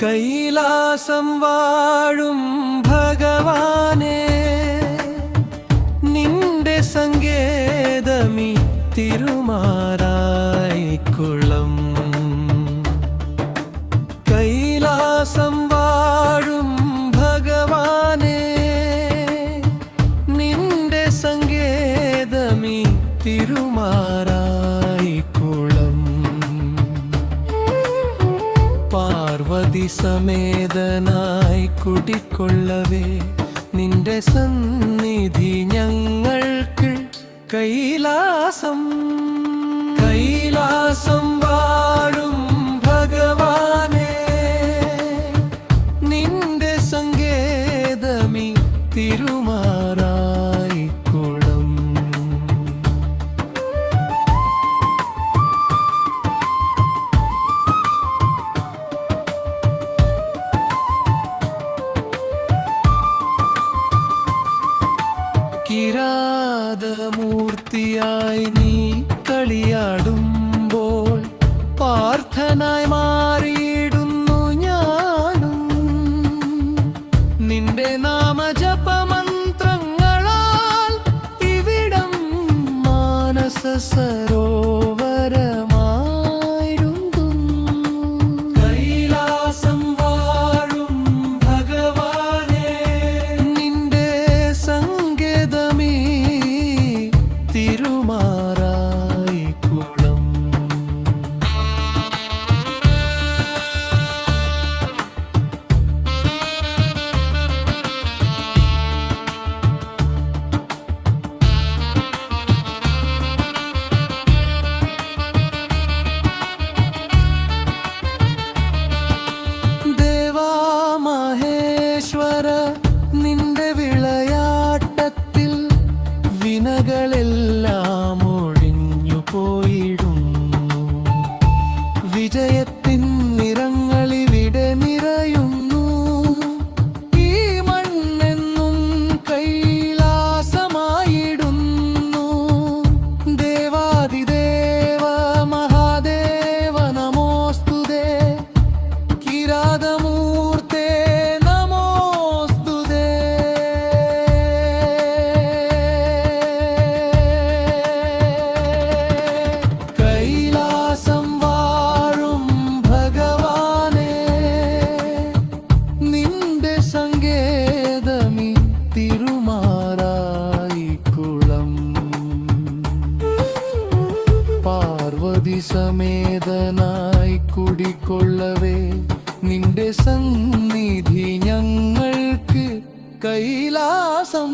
കൈലാസം വാഴും ഭഗവാനെ നിന്റെ സങ്കേതമി തിരുമാറായിക്കുളം കൈലാസം വാഴും ഭഗവാനെ നിന്റെ സങ്കേതമി തിരുമാറായിക്കുളം സമേതനായി കുടിക്കൊള്ളവേ. നിന്റെ സന്നിധി ഞങ്ങൾക്ക് കൈലാസം. കൈലാസം കിരാതമൂർത്തിയായി നീ കളിയാടുമ്പോൾ പാർത്ഥനായി മാറിയിടുന്നു ഞാനും. നിന്റെ നാമജപമന്ത്രങ്ങളാൽ ഇവിടം മാനസ സരോവരമായിരുന്നു സമേതനായി കുടിക്കൊള്ളവേ. നിന്റെ സന്നിധി ഞങ്ങൾക്ക് കൈലാസം.